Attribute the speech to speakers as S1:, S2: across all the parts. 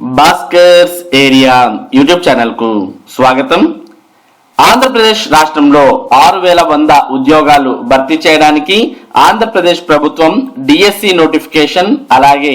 S1: Bhaskar's area YouTube ఛానల్కు స్వాగతం. ఆంధ్రప్రదేశ్ రాష్ట్రంలో ఆరు వేల వంద ఉద్యోగాలు భర్తీ చేయడానికి ఆంధ్రప్రదేశ్ ప్రభుత్వం డిఎస్సి నోటిఫికేషన్ అలాగే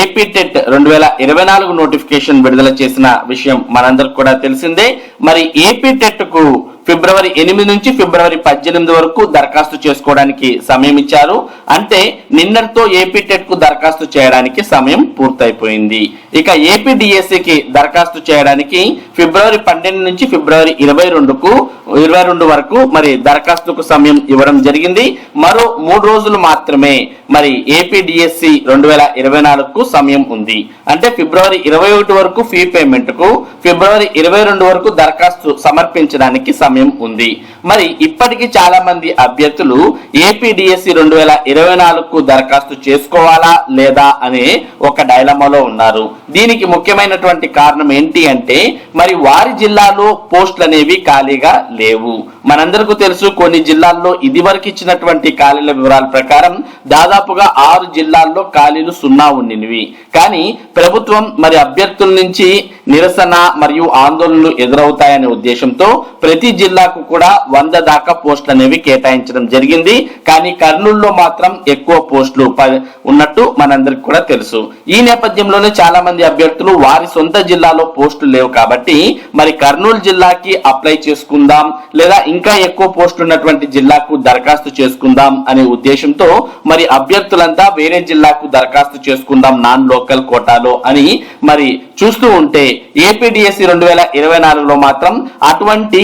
S1: ఏపీ టెట్ రెండు వేల ఇరవై నాలుగు నోటిఫికేషన్ విడుదల చేసిన విషయం మనందరికి కూడా తెలిసిందే. మరి ఏపీ టెట్కు ఫిబ్రవరి ఎనిమిది నుంచి ఫిబ్రవరి పద్దెనిమిది వరకు దరఖాస్తు చేసుకోవడానికి సమయం ఇచ్చారు. అంటే నిన్నటితో ఏపీ టెట్కు దరఖాస్తు చేయడానికి సమయం పూర్తయిపోయింది. ఇక ఏపీ డిఎస్సికి దరఖాస్తు చేయడానికి ఫిబ్రవరి పన్నెండు నుంచి ఫిబ్రవరి ఇరవై రెండుకు ఇరవై రెండు వరకు మరి దరఖాస్తుకు సమయం ఇవ్వడం జరిగింది. మరో మూడు రోజులు మాత్రమే మరి ఏపీ డిఎస్సి రెండు వేల ఇరవై నాలుగుకు సమయం ఉంది. అంటే ఫిబ్రవరి ఇరవై ఒకటి వరకు ఫీ పేమెంట్కు ఫిబ్రవరి ఇరవై రెండు వరకు దరఖాస్తు సమర్పించడానికి సమయం ఉంది. మరి ఇప్పటికీ చాలా మంది అభ్యర్థులు ఏపీ డిఎస్సి రెండు వేల ఇరవై నాలుగుకు దరఖాస్తు చేసుకోవాలా లేదా అనే ఒక డైలమాలో ఉన్నారు. దీనికి ముఖ్యమైనటువంటి కారణం ఏంటి అంటే మరి వారి జిల్లాలో పోస్టులు అనేవి ఖాళీగా లేవు. మనందరికీ తెలుసు కొన్ని జిల్లాల్లో ఇదివరకు ఇచ్చినటువంటి ఖాళీల వివరాల ప్రకారం దాదాపుగా ఆరు జిల్లాల్లో ఖాళీలు సున్నా ఉండినవి. కానీ ప్రభుత్వం మరి అభ్యర్థుల నుంచి నిరసన మరియు ఆందోళనలు ఎదురవుతాయనే ఉద్దేశంతో ప్రతి జిల్లాకు కూడా వంద దాకా పోస్టులు అనేవి కేటాయించడం జరిగింది. కానీ కర్నూలులో మాత్రం ఎక్కువ పోస్టులు ప- ఉన్నట్టు మనందరికి కూడా తెలుసు. ఈ నేపథ్యంలోనే చాలా మంది అభ్యర్థులు వారి సొంత జిల్లాలో పోస్టులు లేవు కాబట్టి మరి కర్నూలు జిల్లాకి అప్లై చేసుకుందాం లేదా ఇంకా ఎక్కువ పోస్టులు ఉన్నటువంటి జిల్లాకు దరఖాస్తు చేసుకుందాం అనే ఉద్దేశంతో మరి అభ్యర్థులంతా వేరే జిల్లాకు దరఖాస్తు చేసుకుందాం నాన్ లోకల్ కోటాలో అని మరి చూస్తూ ఉంటే ఏపీడిఎస్సి రెండు వేల ఇరవై నాలుగులో మాత్రం అటువంటి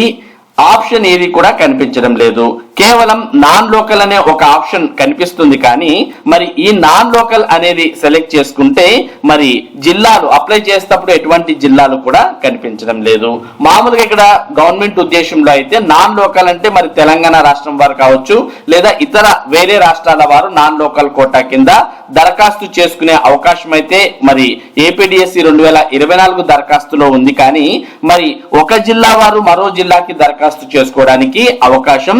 S1: ఆప్షన్ ఏది కూడా కనిపించడం లేదు. కేవలం నాన్ లోకల్ అనే ఒక ఆప్షన్ కనిపిస్తుంది కానీ మరి ఈ నాన్ లోకల్ అనేది సెలెక్ట్ చేసుకుంటే మరి జిల్లాలు అప్లై చేసేటప్పుడు ఎటువంటి జిల్లాలు కూడా కనిపించడం లేదు. మామూలుగా ఇక్కడ గవర్నమెంట్ ఉద్దేశంలో అయితే నాన్ లోకల్ అంటే మరి తెలంగాణ రాష్ట్రం వారు కావచ్చు లేదా ఇతర వేరే రాష్ట్రాల వారు నాన్ లోకల్ కోటా కింద దరఖాస్తు చేసుకునే అవకాశం అయితే మరి ఏపీడిఎస్సి రెండు వేల ఇరవై నాలుగు దరఖాస్తులో ఉంది కానీ మరి ఒక జిల్లా వారు మరో జిల్లాకి దరఖాస్తు చేసుకోవడానికి అవకాశం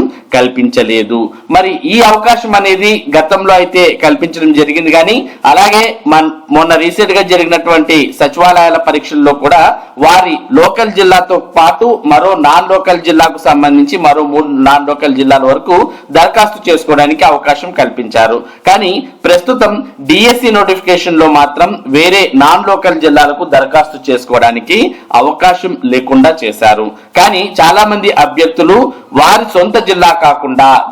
S1: కల్పించలేదు. మరి ఈ అవకాశం అనేది గతంలో అయితే కల్పించడం జరిగింది కానీ అలాగే మన మొన్న రీసెంట్గా జరిగినటువంటి సచివాలయాల పరీక్షల్లో కూడా వారి లోకల్ జిల్లాతో పాటు మరో నాన్ లోకల్ జిల్లాకు సంబంధించి మరో మూడు నాన్ లోకల్ జిల్లాల వరకు దరఖాస్తు చేసుకోవడానికి అవకాశం కల్పించారు. కానీ ప్రస్తుతం డిఎస్సి నోటిఫికేషన్లో మాత్రం వేరే నాన్ లోకల్ జిల్లాలకు దరఖాస్తు చేసుకోవడానికి అవకాశం లేకుండా చేశారు. కానీ చాలా మంది అభ్యర్థులు వారి సొంత జిల్లా కాకుండా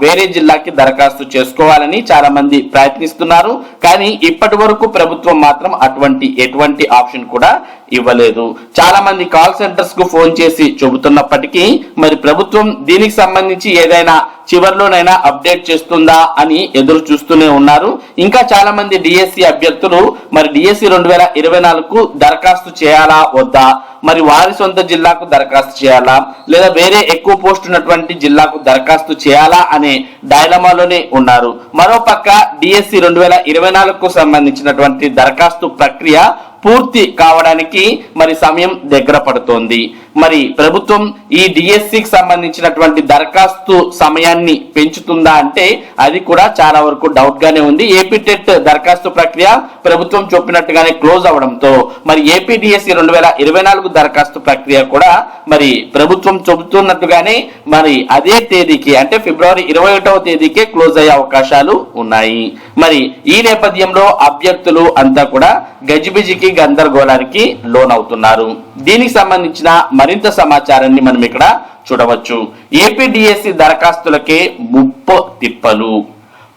S1: వేరే జిల్లాకి దరఖాస్తు చేసుకోవాలని చాలా మంది ప్రయత్నిస్తున్నారు. కానీ ఇప్పటి వరకు ప్రభుత్వం మాత్రం అటువంటి ఎటువంటి ఆప్షన్ కూడా ఇవ్వలేదు. చాలా మంది కాల్ సెంటర్స్కు ఫోన్ చేసి చెబుతున్నప్పటికీ మరి ప్రభుత్వం దీనికి సంబంధించి ఏదైనా చివరిలోనైనా అప్డేట్ చేస్తుందా అని ఎదురు చూస్తూనే ఉన్నారు. ఇంకా చాలా మంది డిఎస్సి అభ్యర్థులు మరి డిఎస్సి రెండు వేల ఇరవై నాలుగుకు దరఖాస్తు చేయాలా వద్దా? మరి వారి సొంత జిల్లాకు దరఖాస్తు చేయాలా? లేదా వేరే ఎక్కువ పోస్ట్ ఉన్నటువంటి జిల్లాకు దరఖాస్తు చేయాలా అనే డైలమాలోనే ఉన్నారు. మరోపక్క డిఎస్సి రెండు వేల ఇరవై నాలుగుకు సంబంధించినటువంటి దరఖాస్తు ప్రక్రియ పూర్తి కావడానికి మరి సమయం దగ్గర పడుతోంది. మరి ప్రభుత్వం ఈ డిఎస్సికి సంబంధించినటువంటి దరఖాస్తు సమయాన్ని పెంచుతుందా అంటే అది కూడా చాలా వరకు డౌట్ గానే ఉంది. ఏపీ టెట్ దరఖాస్తు ప్రక్రియ ప్రభుత్వం చెప్పినట్టుగానే క్లోజ్ అవడంతో మరి ఏపీ డిఎస్సి రెండు వేల ఇరవై నాలుగు దరఖాస్తు ప్రక్రియ కూడా మరి ప్రభుత్వం చెబుతున్నట్టుగానే మరి అదే తేదీకి అంటే ఫిబ్రవరి ఇరవై ఒకటవ తేదీకే క్లోజ్ అయ్యే అవకాశాలు ఉన్నాయి. మరి ఈ నేపథ్యంలో అభ్యర్థులు అంతా కూడా గజిబిజికి గందరగోళానికి లోనవుతున్నారు. దీనికి సంబంధించిన మరింత సమాచారాన్ని మనం ఇక్కడ చూడవచ్చు. ఏపీడిఎస్సి దరఖాస్తులకే ముప్పు తిప్పలు.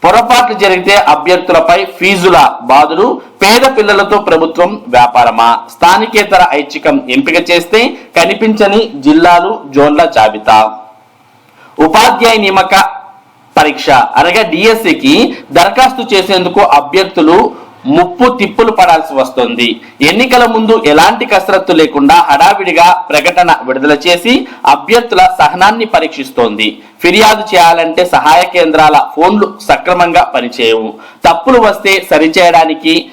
S1: పొరపాట్లు జరిగితే అభ్యర్థులపై ఫీజుల బాధలు పేద పిల్లలతో ప్రభుత్వం వ్యాపారమా? స్థానికేతర ఐచ్ఛికం ఎంపిక చేస్తే కనిపించని జిల్లాలు జోన్ల జాబితా. ఉపాధ్యాయ నియమక పరీక్ష. అనగా డిఎస్సికి దరఖాస్తు చేసేందుకు అభ్యర్థులు ముప్పు తిప్పులు పడాల్సి వస్తుంది. ఎన్నికల ముందు ఎలాంటి కసరత్తు లేకుండా హడావిడిగా ప్రకటన విడుదల చేసి అభ్యర్థుల సహనాన్ని పరీక్షిస్తోంది. ఫిర్యాదు చేయాలంటే సహాయ కేంద్రాల ఫోన్లు సక్రమంగా పనిచేయవు. తప్పులు వస్తే సరిచేయడానికి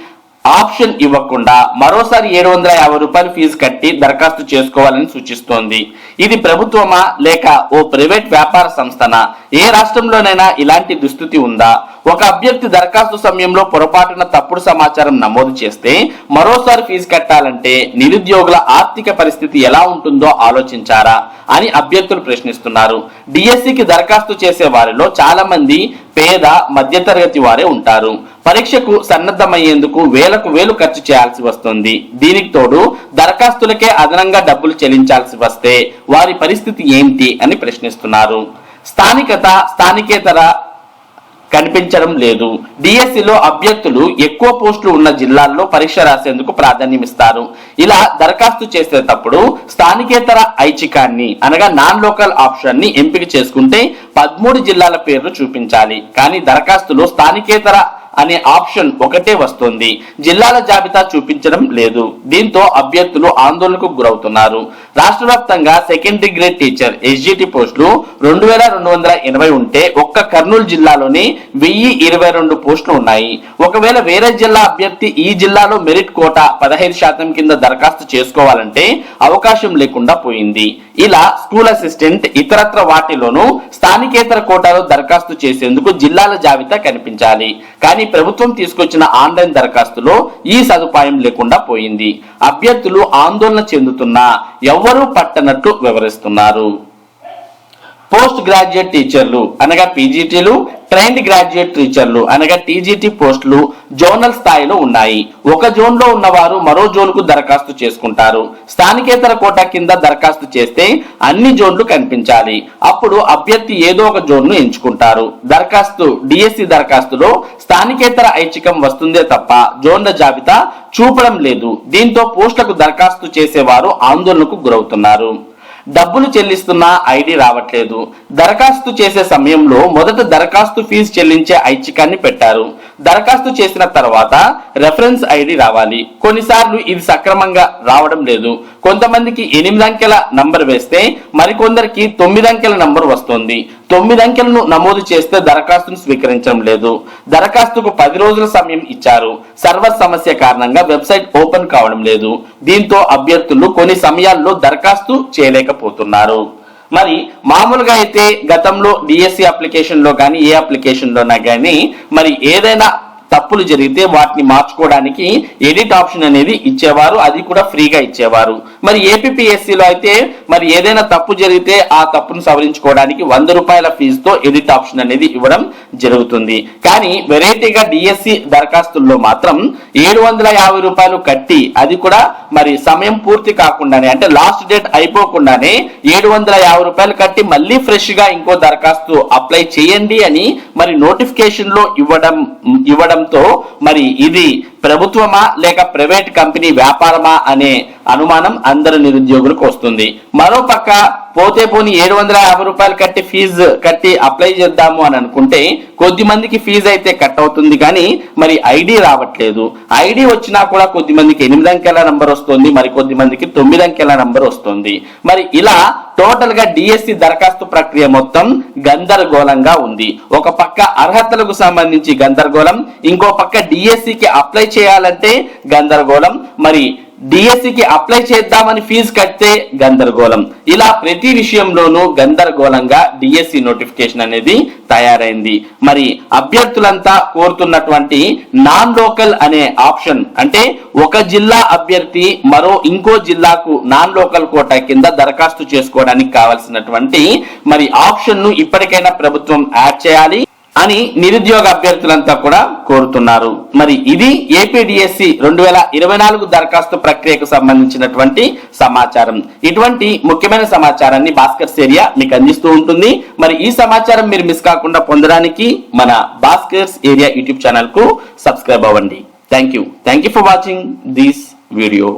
S1: ఆప్షన్ ఇవ్వకుండా మరోసారి ఏడు వందల యాభై రూపాయలు ఫీజు కట్టి దరఖాస్తు చేసుకోవాలని సూచిస్తోంది. ఇది ప్రభుత్వమా లేక ఓ ప్రైవేట్ వ్యాపార సంస్థనా? ఏ రాష్ట్రంలోనైనా ఇలాంటి దుస్థితి ఉందా? ఒక అభ్యర్థి దరఖాస్తు సమయంలో పొరపాటున తప్పుడు సమాచారం నమోదు చేస్తే మరోసారి ఫీజు కట్టాలంటే నిరుద్యోగుల ఆర్థిక పరిస్థితి ఎలా ఉంటుందో ఆలోచించారా అని అభ్యర్థులు ప్రశ్నిస్తున్నారు. డిఎస్సికి దరఖాస్తు చేసే వారిలో చాలా మంది పేద మధ్యతరగతి వారే ఉంటారు. పరీక్షకు సన్నద్ధమయ్యేందుకు వేలకు వేలు ఖర్చు చేయాల్సి వస్తుంది. దీనికి తోడు దరఖాస్తులకే అదనంగా డబ్బులు చెల్లించాల్సి వస్తే వారి పరిస్థితి ఏంటి అని ప్రశ్నిస్తున్నారు. స్థానికత స్థానికేతర కనిపించడం లేదు. డిఎస్సిలో అభ్యర్థులు ఎక్కువ పోస్టులు ఉన్న జిల్లాల్లో పరీక్ష రాసేందుకు ప్రాధాన్యమిస్తారు. ఇలా దరఖాస్తు చేసేటప్పుడు స్థానికేతర ఐచ్ఛికాన్ని అనగా నాన్ లోకల్ ఆప్షన్ని ఎంపిక చేసుకుంటే పదమూడు జిల్లాల పేర్లు చూపించాలి. కానీ దరఖాస్తులో స్థానికేతర అనే ఆప్షన్ ఒకటే వస్తుంది. జిల్లాల జాబితా చూపించడం లేదు. దీంతో అభ్యర్థులు ఆందోళనకు గురవుతున్నారు. రాష్ట్ర వ్యాప్తంగా సెకండరీ గ్రేడ్ టీచర్ ఎస్జిటి పోస్టులు రెండు వేల రెండు వందల ఎనభై ఉంటే ఒక్క కర్నూలు జిల్లాలోని వెయ్యి ఇరవై రెండు పోస్టులు ఉన్నాయి. ఒకవేళ వేరే జిల్లా అభ్యర్థి ఈ జిల్లాలో మెరిట్ కోట పదహైదు శాతం కింద దరఖాస్తు చేసుకోవాలంటే అవకాశం లేకుండా పోయింది. ఇలా స్కూల్ అసిస్టెంట్ ఇతరత్ర వాటిలోనూ స్థానికేతర కోటాలో దరఖాస్తు చేసేందుకు జిల్లాల జాబితా కనిపించాలి. కానీ ప్రభుత్వం తీసుకొచ్చిన ఆన్లైన్ దరఖాస్తులో ఈ సదుపాయం లేకుండా పోయింది. అభ్యర్థులు ఆందోళన చెందుతున్నా ఎవ్వరూ పట్టనట్లు వివరిస్తున్నారు? పోస్ట్ గ్రాడ్యుయేట్ టీచర్లు అనగా పీజీటీలు ట్రైన్డ్ గ్రాడ్యుయేట్ టీచర్లు అనగా టీజీటీ పోస్టులు జోనల్ స్థాయిలో ఉన్నాయి. ఒక జోన్లో ఉన్నవారు మరో జోన్కు దరఖాస్తు చేసుకుంటారు. స్థానికేతర కోటా కింద దరఖాస్తు చేస్తే అన్ని జోన్లు కనిపించాలి. అప్పుడు అభ్యర్థి ఏదో ఒక జోన్ను ఎంచుకుంటారు. దరఖాస్తు డిఎస్సి దరఖాస్తులో స్థానికేతర ఐచ్ఛికం వస్తుందే తప్ప జోన్ల జాబితా చూపడం లేదు. దీంతో పోస్టులకు దరఖాస్తు చేసేవారు ఆందోళనకు గురవుతున్నారు. డబ్బులు చెల్లిస్తున్నా ఐడి రావట్లేదు. దరఖాస్తు చేసే సమయంలో మొదట దరఖాస్తు ఫీజు చెల్లించే ఐచ్ఛికాన్ని పెట్టారు. దరఖాస్తు చేసిన తర్వాత రెఫరెన్స్ ఐడి రావాలి. కొన్నిసార్లు ఇది సక్రమంగా రావడం లేదు. కొంతమందికి ఎనిమిది అంకెల నంబర్ వేస్తే మరికొందరికి తొమ్మిది అంకెల నంబర్ వస్తుంది. తొమ్మిది అంకెలను నమోదు చేస్తే దరఖాస్తును స్వీకరించడం లేదు. దరఖాస్తుకు పది రోజుల సమయం ఇచ్చారు. సర్వర్ సమస్య కారణంగా వెబ్సైట్ ఓపెన్ కావడం లేదు. దీంతో అభ్యర్థులు కొన్ని సమయాల్లో దరఖాస్తు చేయలేకపోతున్నారు. మరి మామూలుగా అయితే గతంలో డిఎస్సి అప్లికేషన్లో కానీ ఏ అప్లికేషన్ లోనా కానీ మరి ఏదైనా తప్పులు జరిగితే వాటిని మార్చుకోవడానికి ఎడిట్ ఆప్షన్ అనేది ఇచ్చేవారు. అది కూడా ఫ్రీగా ఇచ్చేవారు. మరి ఏపీఎస్సీలో అయితే మరి ఏదైనా తప్పు జరిగితే ఆ తప్పును సవరించుకోవడానికి వంద రూపాయల ఫీజుతో ఎడిట్ ఆప్షన్ అనేది ఇవ్వడం జరుగుతుంది. కానీ వెరైటీగా డిఎస్సి దరఖాస్తుల్లో మాత్రం ఏడు వందల యాభై రూపాయలు కట్టి అది కూడా మరి సమయం పూర్తి కాకుండానే అంటే లాస్ట్ డేట్ అయిపోకుండానే ఏడు వందల యాభై రూపాయలు కట్టి మళ్ళీ ఫ్రెష్గా ఇంకో దరఖాస్తు అప్లై చేయండి అని మరి నోటిఫికేషన్లో ఇవ్వడం ఇవ్వడంతో మరి ఇది ప్రభుత్వమా లేక ప్రైవేట్ కంపెనీ వ్యాపారమా అనే అనుమానం అందరి నిరుద్యోగులకు వస్తుంది. మరో పక్క పోతే పోని ఏడు వందల యాభై రూపాయలు కట్టి ఫీజు కట్టి అప్లై చేద్దాము అని అనుకుంటే కొద్ది మందికి ఫీజు అయితే కట్ అవుతుంది కానీ మరి ఐడి రావట్లేదు. ఐడి వచ్చినా కూడా కొద్ది మందికి ఎనిమిది అంకెల నంబర్ వస్తుంది మరి కొద్ది మందికి తొమ్మిది అంకెల నంబర్ వస్తుంది. మరి ఇలా టోటల్గా డిఎస్సి దరఖాస్తు ప్రక్రియ మొత్తం గందరగోళంగా ఉంది. ఒక పక్క అర్హతలకు సంబంధించి గందరగోళం ఇంకో పక్క డిఎస్సికి అప్లై చేయాలంటే గందరగోళం మరి డిఎస్సికి అప్లై చేద్దామని ఫీజు కడితే గందరగోళం. ఇలా ప్రతి విషయంలోనూ గందరగోళంగా డిఎస్సి నోటిఫికేషన్ అనేది తయారైంది. మరి అభ్యర్థులంతా కోరుతున్నటువంటి నాన్ లోకల్ అనే ఆప్షన్ అంటే ఒక జిల్లా అభ్యర్థి మరో ఇంకో జిల్లాకు నాన్ లోకల్ కోటా కింద దరఖాస్తు చేసుకోవడానికి కావాల్సినటువంటి మరి ఆప్షన్ను ఇప్పటికైనా ప్రభుత్వం యాడ్ చేయాలి. అని నిరుద్యోగ అభ్యర్థులంతా కూడా కోరుతున్నారు. మరి ఇది ఏపీడిఎస్సి రెండు వేల ఇరవై నాలుగు దరఖాస్తు ప్రక్రియకు సంబంధించినటువంటి సమాచారం. ఇటువంటి ముఖ్యమైన సమాచారాన్ని భాస్కర్స్ ఏరియా మీకు అందిస్తూ ఉంటుంది. మరి ఈ సమాచారం మీరు మిస్ కాకుండా పొందడానికి మన భాస్కర్స్ ఏరియా యూట్యూబ్ ఛానల్కు సబ్స్క్రైబ్ అవ్వండి. Thank you thank you for watching this video